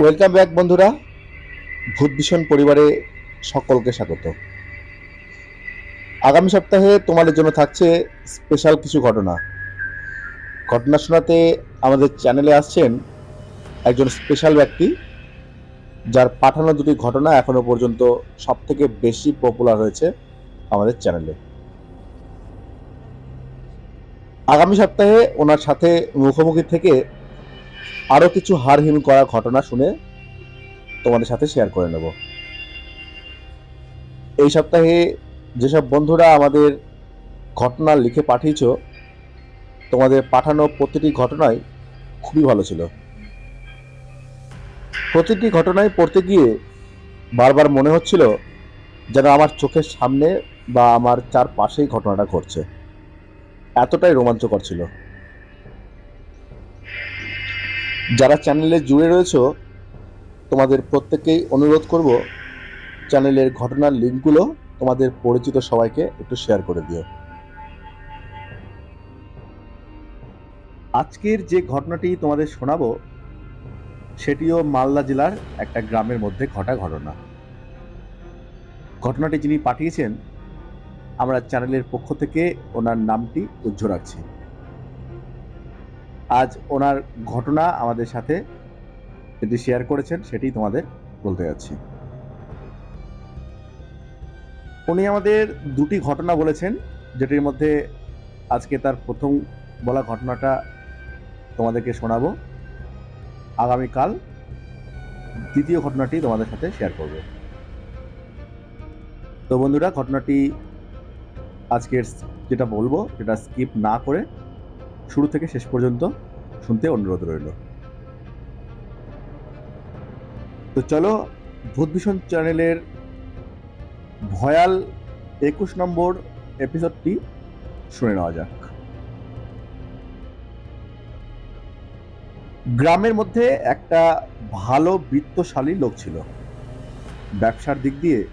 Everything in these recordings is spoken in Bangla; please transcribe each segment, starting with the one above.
ওয়েলকাম ব্যাক বন্ধুরা। ভূত ভীষণ পরিবারে সকলকে স্বাগত। আগামী সপ্তাহে তোমাদের জন্য থাকছে স্পেশাল কিছু ঘটনা। ঘটনা শোনাতে আমাদের চ্যানেলে আসছেন একজন স্পেশাল ব্যক্তি, যার পাঠানো দুটি ঘটনা এখনও পর্যন্ত সব থেকে বেশি পপুলার হয়েছে আমাদের চ্যানেলে আগামী সপ্তাহে ওনার সাথে মুখোমুখি থেকে আরও কিছু হারহীন করা ঘটনা শুনে তোমাদের সাথে শেয়ার করে নেব। এই সপ্তাহে যেসব বন্ধুরা আমাদের ঘটনা লিখে পাঠিয়েছ, তোমাদের পাঠানো প্রতিটি ঘটনাই খুবই ভালো ছিল। প্রতিটি ঘটনায় পড়তে গিয়ে বারবার মনে হচ্ছিল যেন আমার চোখের সামনে বা আমার চারপাশেই ঘটনাটা ঘটছে। এতটাই রোমাঞ্চকর ছিল। যারা চ্যানেলে জুড়ে রয়েছে, তোমাদের প্রত্যেককেই অনুরোধ করব, চ্যানেলের ঘটনার লিঙ্কগুলো তোমাদের পরিচিত সবাইকে একটু শেয়ার করে দিও। আজকের যে ঘটনাটি তোমাদের শোনাবো, সেটিও মালদা জেলার একটা গ্রামের মধ্যে ঘটা ঘটনা। ঘটনাটি যিনি পাঠিয়েছেন, আমরা চ্যানেলের পক্ষ থেকে ওনার নামটি উজ্জ্ব রাখছি। আজ ওনার ঘটনা আমাদের সাথে যেটি শেয়ার করেছেন, সেটি তোমাদের বলতে যাচ্ছি। উনি আমাদের দুটি ঘটনা বলেছেন, যেটির মধ্যে আজকে তার প্রথম বলা ঘটনাটা তোমাদেরকে শোনাবো। আগামীকাল দ্বিতীয় ঘটনাটি তোমাদের সাথে শেয়ার করব। তো বন্ধুরা, ঘটনাটি আজকের যেটা বলব, সেটা স্কিপ না করে শুরু থেকে শেষ পর্যন্ত শুনতে অনুরোধ রইল। তো চলো, ভূতভীষণ চ্যানেলের ভয়াল একুশ নম্বর এপিসোডটি শুনে নেওয়া যাক। গ্রামের মধ্যে একটা ভালো বৃত্তশালী লোক ছিল। ব্যবসার দিক দিয়ে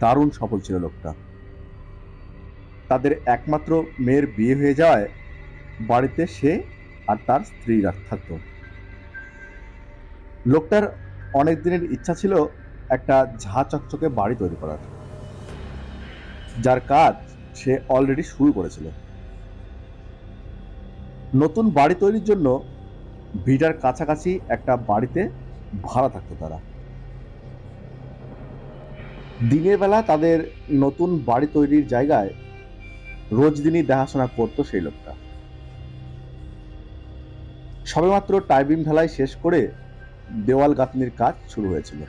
দারুণ সফল ছিল লোকটা। তাদের একমাত্র মেয়ের বিয়ে হয়ে যাওয়ায় বাড়িতে সে আর তার স্ত্রী থাকতো। লোকটার অনেক দিনের ইচ্ছা ছিল একটা ঝা চকচকে বাড়ি তৈরি করার। যার কাজ সে অলরেডি শুরু করেছিল। নতুন বাড়ি তৈরির জন্য ভিটার কাছাকাছি একটা বাড়িতে ভাড়া থাকতো তারা। দিনের বেলা তাদের নতুন বাড়ি তৈরির জায়গায় রোজ দিনই দেখাশোনা করতো সেই লোকটা। সবেমাত্র টাইবিং ঢালাই শেষ করে দেওয়াল গাঁথনির কাজ শুরু হয়েছিল।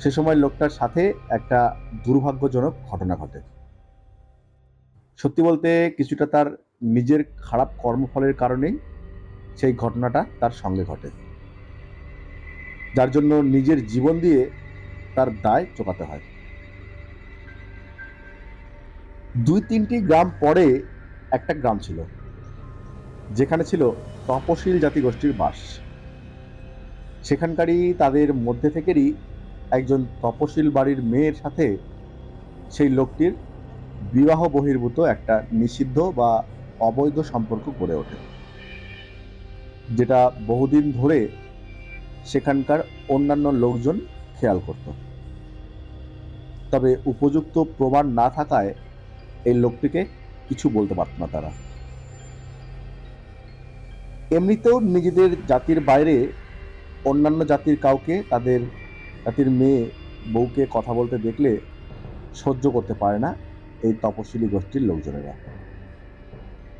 সে সময় লোকটার সাথে একটা দুর্ভাগ্যজনক ঘটনা ঘটে। সত্যি বলতে কিছুটা তার নিজের খারাপ কর্মফলের কারণেই সেই ঘটনাটা তার সঙ্গে ঘটে। যার জন্য নিজের জীবন দিয়ে তার দায় চোকাতে হয়। দুই তিনটি গ্রাম পরে একটা গ্রাম ছিল। যেখানে ছিল তপশীল জাতিগোষ্ঠীর বাস। সেখানকারই তাদের মধ্যে থেকেরই একজন তপশীল বাড়ির মেয়ের সাথে সেই লোকটির বিবাহ বহির্ভূত একটা নিষিদ্ধ বা অবৈধ সম্পর্ক গড়ে ওঠে, যেটা বহুদিন ধরে সেখানকার অন্যান্য লোকজন খেয়াল করত। তবে উপযুক্ত প্রমাণ না থাকায় এই লোকটিকে কিছু বলতে পারত না তারা। এমনিতেও নিজেদের জাতির বাইরে অন্যান্য জাতির কাউকে তাদের জাতির মেয়ে, বউকে কথা বলতে দেখলে সহ্য করতে পারে না এই তপশিলি গোষ্ঠীর লোকজনেরা।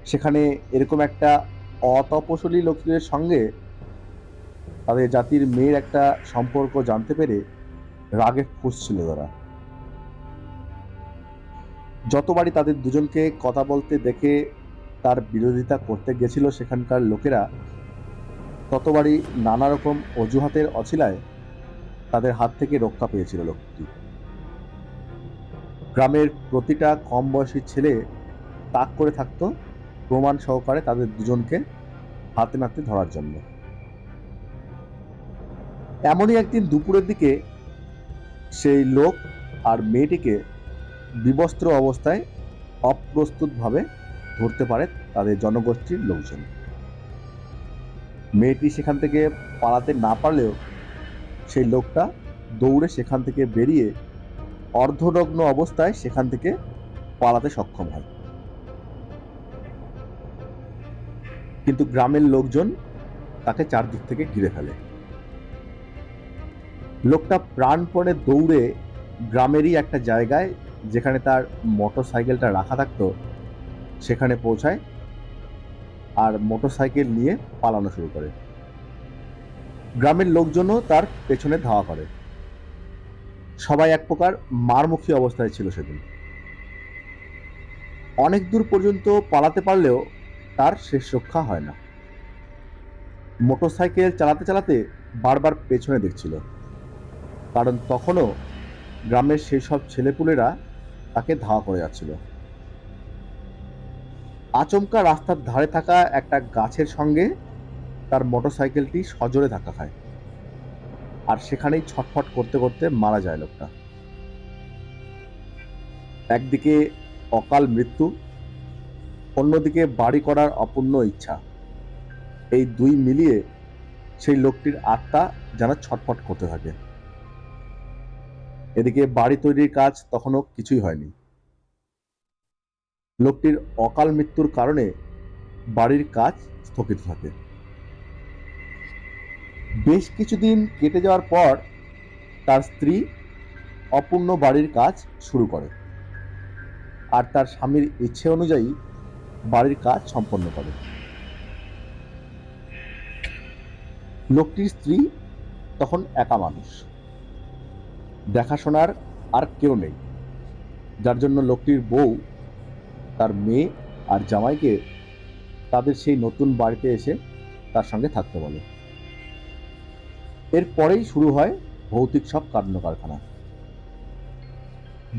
সেখানে এরকম একটা অতপশলী লোকদের সঙ্গে তাদের জাতির মেয়ের একটা সম্পর্ক জানতে পেরে রাগে ফুসছিল তারা। যতবারই তাদের দুজনকে কথা বলতে দেখে তার বিরোধিতা করতে গেছিল সেখানকার লোকেরা, ততবারই নানা রকম অজুহাতের অছিলায় তাদের হাত থেকে রক্ষা পেয়েছিল লোকটি। গ্রামের প্রতিটা কম বয়সী ছেলে তাক করে থাকতো, প্রমাণ সহকারে তাদের দুজনকে হাতে নাতে ধরার জন্য। এমনই একদিন দুপুরের দিকে সেই লোক আর মেয়েটিকে বিবস্ত্র অবস্থায় অপ্রস্তুতভাবে ধরতে পারে তাদের জনগোষ্ঠীর লোকজন। মেয়েটি সেখান থেকে পালাতে না পারলেও সেই লোকটা দৌড়ে সেখান থেকে বেরিয়ে অর্ধনগ্ন অবস্থায় সেখান থেকে পালাতে সক্ষম হয়। কিন্তু গ্রামের লোকজন তাকে চারদিক থেকে ঘিরে ফেলে। লোকটা প্রাণপণে দৌড়ে গ্রামেরই একটা জায়গায় যেখানে তার মোটর সাইকেলটা রাখা থাকতো সেখানে পৌঁছায় আর মোটরসাইকেল নিয়ে পালানো শুরু করে। গ্রামের লোকজনও তার পেছনে ধাওয়া করে। সবাই এক প্রকার মারমুখী অবস্থায় ছিল সেদিন। অনেক দূর পর্যন্ত পালাতে পারলেও তার শেষ রক্ষা হয় না। মোটর সাইকেল চালাতে চালাতে বারবার পেছনে দেখছিল। কারণ তখনও গ্রামের সেই সব ছেলেপুলেরা তাকে ধাওয়া করে যাচ্ছিল। আচমকা রাস্তার ধারে থাকা একটা গাছের সঙ্গে তার মোটরসাইকেলটি সজোরে ধাক্কা খায়। আর সেখানেই ছটফট করতে করতে মারা যায় লোকটা। একদিকে অকাল মৃত্যু, অন্যদিকে বাড়ি করার অপূর্ণ ইচ্ছা। এই দুই মিলিয়ে সেই লোকটির আত্মা যেন ছটফট করতে থাকে। এদিকে বাড়ি তৈরির কাজ তখনও কিছুই হয়নি। লোকটির অকাল মৃত্যুর কারণে বাড়ির কাজ স্থগিত থাকে। বেশ কিছুদিন কেটে যাওয়ার পর তার স্ত্রী অপূর্ণ বাড়ির কাজ শুরু করে আর তার স্বামীর ইচ্ছে অনুযায়ী বাড়ির কাজ সম্পন্ন করে। লোকটির স্ত্রী তখন একা মানুষ। দেখাশোনার আর কেউ নেই, যার জন্য লোকটির বউ তার মেয়ে আর জামাইকে তাদের সেই নতুন বাড়িতে এসে তার সঙ্গে থাকতে বলে। এরপরেই শুরু হয় ভৌতিক সব কাণ্ড কারখানা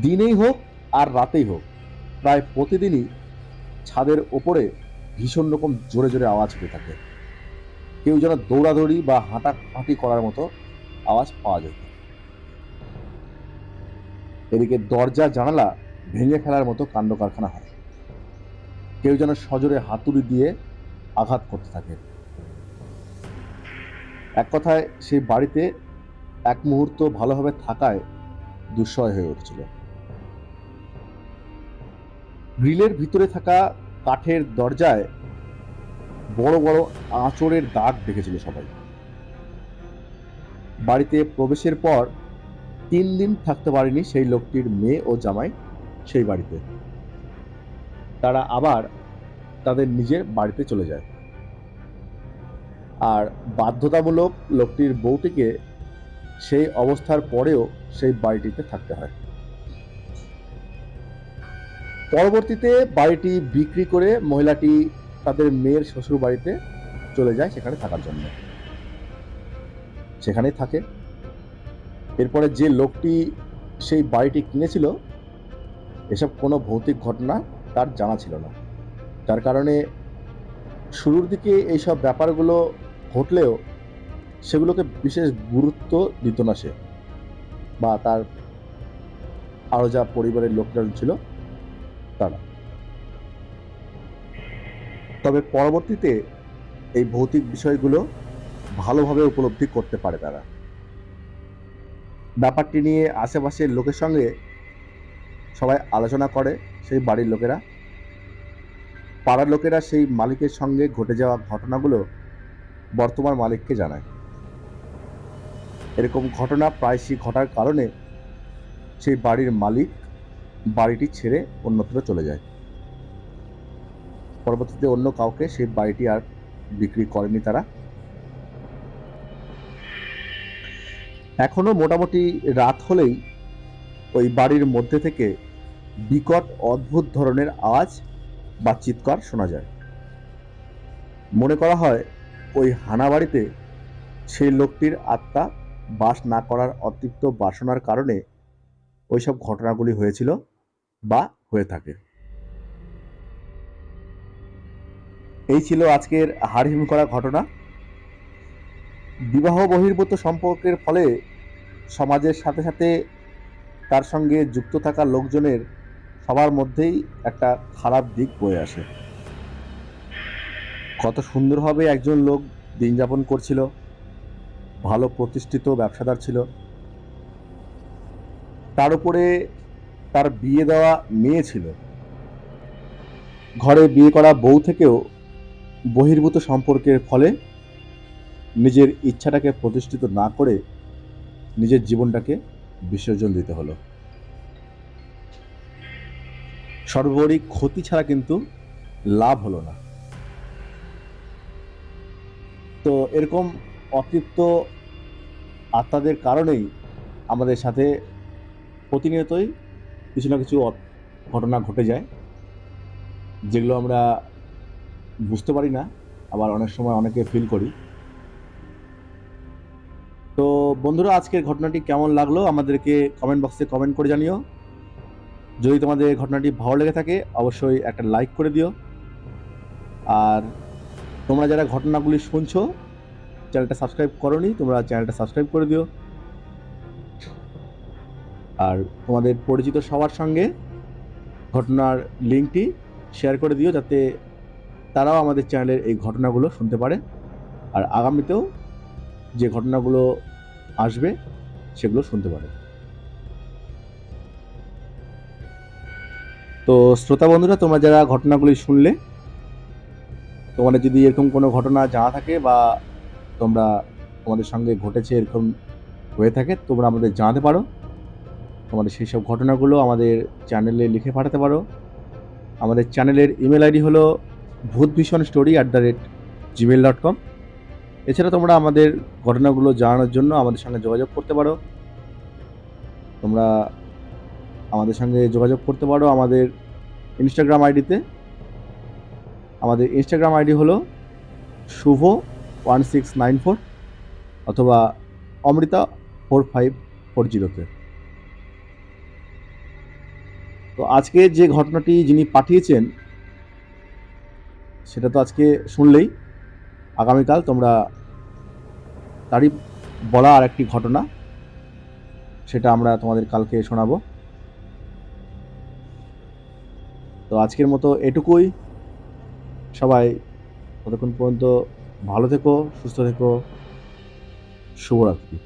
দিনেই হোক আর রাতেই হোক, প্রায় প্রতিদিনই ছাদের ওপরে ভীষণ রকম জোরে জোরে আওয়াজ হতে থাকে। কেউ যেন দৌড়াদৌড়ি বা হাঁটাহাঁটি করার মতো আওয়াজ পাওয়া যেত এদিকে দরজা জানালা ভেঙে ফেলার মতো কাণ্ড কারখানা হয়। কেউ যেন সজোরে হাতুড়ি দিয়ে আঘাত করতে থাকে। এক কথায়, সেই বাড়িতে এক মুহূর্ত ভালোভাবে থাকায় দুঃসয় হয়ে উঠছিল। গ্রিলের ভিতরে থাকা কাঠের দরজায় বড় বড় আঁচড়ের দাগ দেখেছিল সবাই। বাড়িতে প্রবেশের পর তিন দিন থাকতে পারেনি সেই লোকটির মেয়ে ও জামাই সেই বাড়িতে। তারা আবার তাদের নিজের বাড়িতে চলে যায়। আর বাধ্যতামূলক লোকটির বউটিকে সেই অবস্থার পরেও সেই বাড়িটিতে থাকতে হয়। পরবর্তীতে বাড়িটি বিক্রি করে মহিলাটি তাদের মেয়ের শ্বশুর বাড়িতে চলে যায় সেখানে থাকার জন্য। সেখানেই থাকে। এরপরে যে লোকটি সেই বাড়িটি কিনেছিল, এসব কোনো ভৌতিক ঘটনা তার জানা ছিল না। যার কারণে শুরুর দিকে এইসব ব্যাপারগুলো ঘটলেও সেগুলোকে বিশেষ গুরুত্ব দিত না সে বা তার আরও যা পরিবারের লোকজন ছিল তারা। তবে পরবর্তীতে এই ভৌতিক বিষয়গুলো ভালোভাবে উপলব্ধি করতে পারে তারা। ব্যাপারটি নিয়ে আশেপাশের লোকের সঙ্গে সবাই আলোচনা করে সেই বাড়ির লোকেরা। পাড়ার লোকেরা সেই মালিকের সঙ্গে ঘটে যাওয়া ঘটনাগুলো বর্তমান মালিককে জানায়। এরকম ঘটনা প্রায়শই ঘটার কারণে সেই বাড়ির মালিক বাড়িটি ছেড়ে অন্যত্র চলে যায়। পরবর্তীতে অন্য কাউকে সেই বাড়িটি আর বিক্রি করেনি তারা। এখনও মোটামুটি রাত হলেই ওই বাড়ির মধ্যে থেকে বিকট, অদ্ভুত ধরনের আওয়াজ বা চিৎকার শোনা যায়। মনে করা হয় ওই হানা বাড়িতে সেই লোকটির আত্মা বাস না করার অতৃপ্ত বাসনার কারণে ওইসব ঘটনাগুলি হয়েছিল বা হয়ে থাকে। এই ছিল আজকের হাড়হিম করা ঘটনা। বিবাহ বহির্ভূত সম্পর্কের ফলে সমাজের সাথে সাথে তার সঙ্গে যুক্ত থাকা লোকজনের সবার মধ্যেই একটা খারাপ দিক বয়ে আসে। কত সুন্দরভাবে একজন লোক দিন যাপন করছিল, ভালো প্রতিষ্ঠিত ব্যবসাদার ছিল। তার উপরে তার বিয়ে দেওয়া মেয়ে ছিল। ঘরে বিয়ে করা বউ থেকেও বহির্ভূত সম্পর্কের ফলে নিজের ইচ্ছাটাকে প্রতিষ্ঠিত না করে নিজের জীবনটাকে বিসর্জন দিতে হলো। সর্বোপরি ক্ষতি ছাড়া কিন্তু লাভ হলো না। তো এরকম অতৃপ্ত আত্মাদের কারণেই আমাদের সাথে প্রতিনিয়তই কিছু না কিছু ঘটনা ঘটে যায়, যেগুলো আমরা বুঝতে পারি না, আবার অনেক সময় অনেকে ফিল করি। তো বন্ধুরা, আজকের ঘটনাটি কেমন লাগল আমাদেরকে কমেন্ট বক্সে কমেন্ট করে জানিও। যদি তোমাদের ঘটনাটি ভালো লেগে থাকে, অবশ্যই একটা লাইক করে দিও। আর তোমরা যারা ঘটনাগুলি শুনছো, চ্যানেলটা সাবস্ক্রাইব করনি, তোমরা চ্যানেলটা সাবস্ক্রাইব করে দিও। আর তোমাদের পরিচিত সবার সঙ্গে ঘটনার লিঙ্কটি শেয়ার করে দিও, যাতে তারাও আমাদের চ্যানেলের এই ঘটনাগুলো শুনতে পারে। আর আগামীতেও যে ঘটনাগুলো আসবে, সেগুলো শুনতে পারে। তো শ্রোতা বন্ধুরা, তোমরা যারা ঘটনাগুলি শুনলে, তোমাদের যদি এরকম কোনো ঘটনা জানা থাকে বা তোমরা তোমাদের সঙ্গে ঘটেছে এরকম হয়ে থাকে, তোমরা আমাদের জানাতে পারো। তোমাদের সেই সব ঘটনাগুলো আমাদের চ্যানেলে লিখে পাঠাতে পারো। আমাদের চ্যানেলের ইমেল আইডি হলো ভূত ভীষণ story at the rate Gmail dot com. এছাড়া তোমরা আমাদের ঘটনাগুলো জানানোর জন্য আমাদের সঙ্গে যোগাযোগ করতে পারো। তোমরা আমাদের সঙ্গে যোগাযোগ করতে পারো আমাদের ইনস্টাগ্রাম আইডিতে। আমাদের ইনস্টাগ্রাম আইডি হলো Shubho one six nine four অথবা অমৃতা ফোর ফাইভ ফোর জিরোতে তো আজকে যে ঘটনাটি যিনি পাঠিয়েছেন, সেটা তো আজকে শুনলেই। আগামীকাল তোমরা তারই বলা আর একটি ঘটনা, সেটা আমরা তোমাদের কালকে শোনাবো। তো আজকের মতো এটুকুই। সবাই ততক্ষণ পর্যন্ত ভালো থেকো, সুস্থ থেকো। শুভরাত্রি।